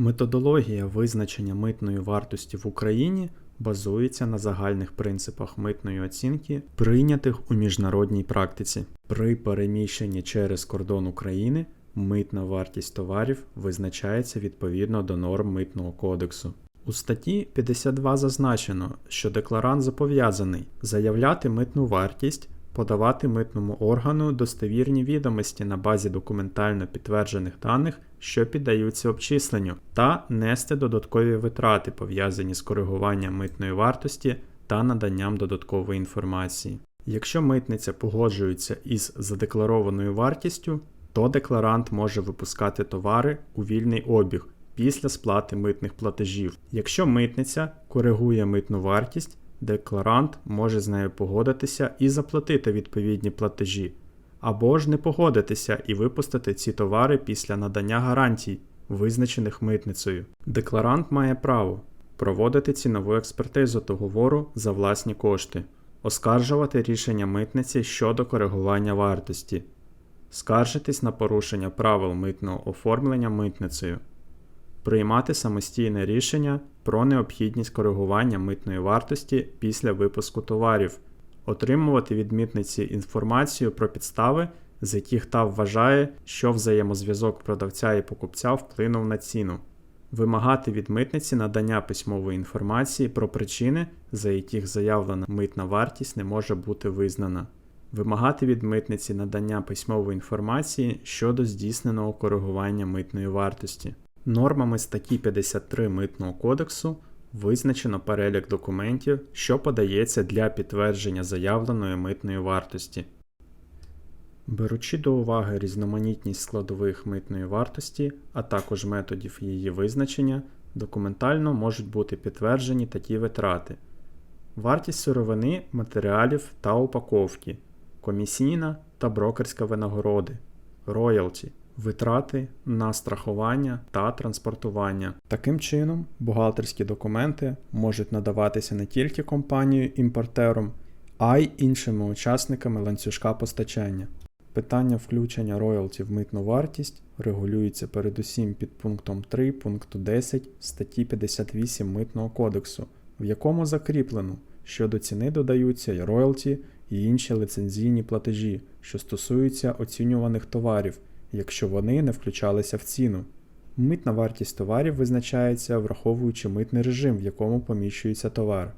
Методологія визначення митної вартості в Україні базується на загальних принципах митної оцінки, прийнятих у міжнародній практиці. При переміщенні через кордон України митна вартість товарів визначається відповідно до норм митного кодексу. У статті 52 зазначено, що декларант зобов'язаний заявляти митну вартість, подавати митному органу достовірні відомості на базі документально підтверджених даних, що піддаються обчисленню, та нести додаткові витрати, пов'язані з коригуванням митної вартості та наданням додаткової інформації. Якщо митниця погоджується із задекларованою вартістю, то декларант може випускати товари у вільний обіг після сплати митних платежів. Якщо митниця коригує митну вартість, декларант може з нею погодитися і заплатити відповідні платежі, або ж не погодитися і випустити ці товари після надання гарантій, визначених митницею. Декларант має право проводити цінову експертизу договору за власні кошти, оскаржувати рішення митниці щодо коригування вартості, скаржитись на порушення правил митного оформлення митницею, приймати самостійне рішення про необхідність коригування митної вартості після випуску товарів, отримувати від митниці інформацію про підстави, з яких та вважає, що взаємозв'язок продавця і покупця вплинув на ціну, вимагати від митниці надання письмової інформації про причини, за яких заявлена митна вартість не може бути визнана. Вимагати від митниці надання письмової інформації щодо здійсненого коригування митної вартості. Нормами статті 53 Митного кодексу визначено перелік документів, що подається для підтвердження заявленої митної вартості. Беручи до уваги різноманітність складових митної вартості, а також методів її визначення, документально можуть бути підтверджені такі витрати: вартість сировини, матеріалів та упаковки, комісійна та брокерська винагороди, роялті, витрати на страхування та транспортування. Таким чином, бухгалтерські документи можуть надаватися не тільки компанією-імпортером, а й іншими учасниками ланцюжка постачання. Питання включення роялті в митну вартість регулюється передусім під пунктом 3 пункту 10 статті 58 Митного кодексу, в якому закріплено, що до ціни додаються й роялті і інші лицензійні платежі, що стосуються оцінюваних товарів, якщо вони не включалися в ціну. Митна вартість товарів визначається враховуючи митний режим, в якому поміщується товар.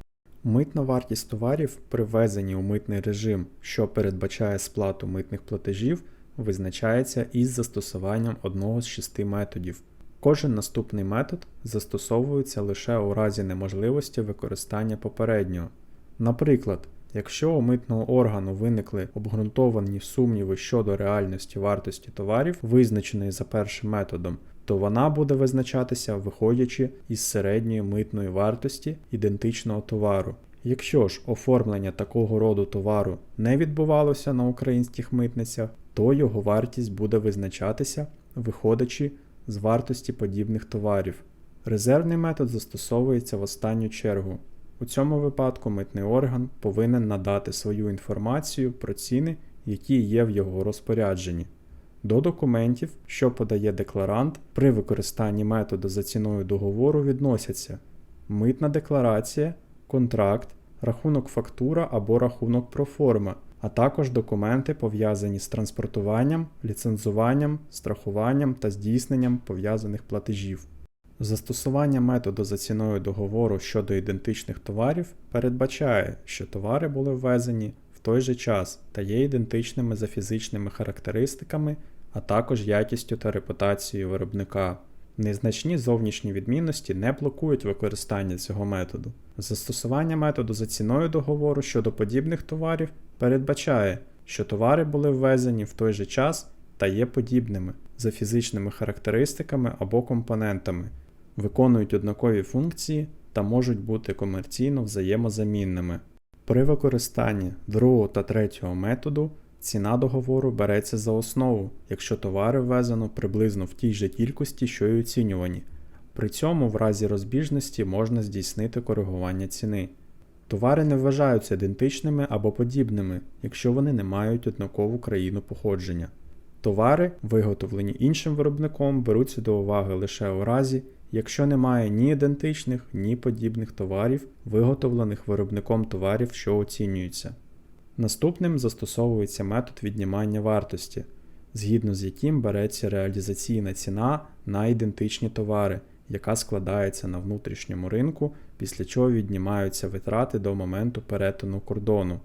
Митна вартість товарів при ввезенні у митний режим, що передбачає сплату митних платежів, визначається із застосуванням одного з шести методів. Кожен наступний метод застосовується лише у разі неможливості використання попереднього. Наприклад, якщо у митного органу виникли обґрунтовані сумніви щодо реальності вартості товарів, визначеної за першим методом, то вона буде визначатися виходячи із середньої митної вартості ідентичного товару. Якщо ж оформлення такого роду товару не відбувалося на українських митницях, то його вартість буде визначатися, виходячи з вартості подібних товарів. Резервний метод застосовується в останню чергу. У цьому випадку митний орган повинен надати свою інформацію про ціни, які є в його розпорядженні. До документів, що подає декларант, при використанні методу за ціною договору відносяться митна декларація, контракт, рахунок фактура або рахунок проформа, а також документи, пов'язані з транспортуванням, ліцензуванням, страхуванням та здійсненням пов'язаних платежів. Застосування методу за ціною договору щодо ідентичних товарів передбачає, що товари були ввезені в той же час та є ідентичними за фізичними характеристиками, а також якістю та репутацією виробника. Незначні зовнішні відмінності не блокують використання цього методу. Застосування методу за ціною договору щодо подібних товарів передбачає, що товари були ввезені в той же час та є подібними за фізичними характеристиками або компонентами, виконують однакові функції та можуть бути комерційно взаємозамінними. При використанні другого та третього методу ціна договору береться за основу, якщо товари ввезено приблизно в тій же кількості, що й оцінювані. При цьому в разі розбіжності можна здійснити коригування ціни. Товари не вважаються ідентичними або подібними, якщо вони не мають однакову країну походження. Товари, виготовлені іншим виробником, беруться до уваги лише у разі, якщо немає ні ідентичних, ні подібних товарів, виготовлених виробником товарів, що оцінюються. Наступним застосовується метод віднімання вартості, згідно з яким береться реалізаційна ціна на ідентичні товари, яка складається на внутрішньому ринку, після чого віднімаються витрати до моменту перетину кордону.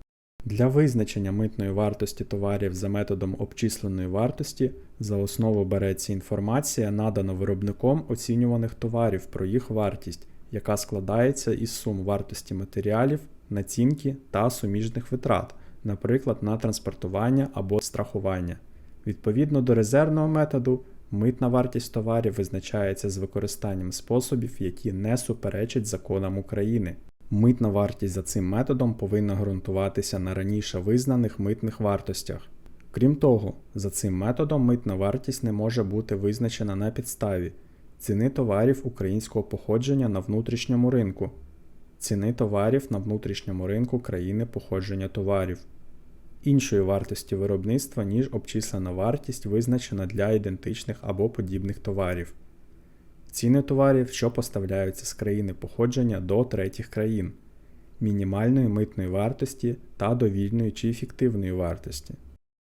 Для визначення митної вартості товарів за методом обчисленої вартості за основу береться інформація, надана виробником оцінюваних товарів про їх вартість, яка складається із сум вартості матеріалів, націнки та суміжних витрат, наприклад, на транспортування або страхування. Відповідно до резервного методу, митна вартість товарів визначається з використанням способів, які не суперечать законам України. Митна вартість за цим методом повинна ґрунтуватися на раніше визнаних митних вартостях. Крім того, за цим методом митна вартість не може бути визначена на підставі ціни товарів українського походження на внутрішньому ринку, ціни товарів на внутрішньому ринку країни походження товарів, іншої вартості виробництва, ніж обчислена вартість, визначена для ідентичних або подібних товарів. Ціни товарів, що поставляються з країни походження до третіх країн, мінімальної митної вартості та довільної чи фіктивної вартості.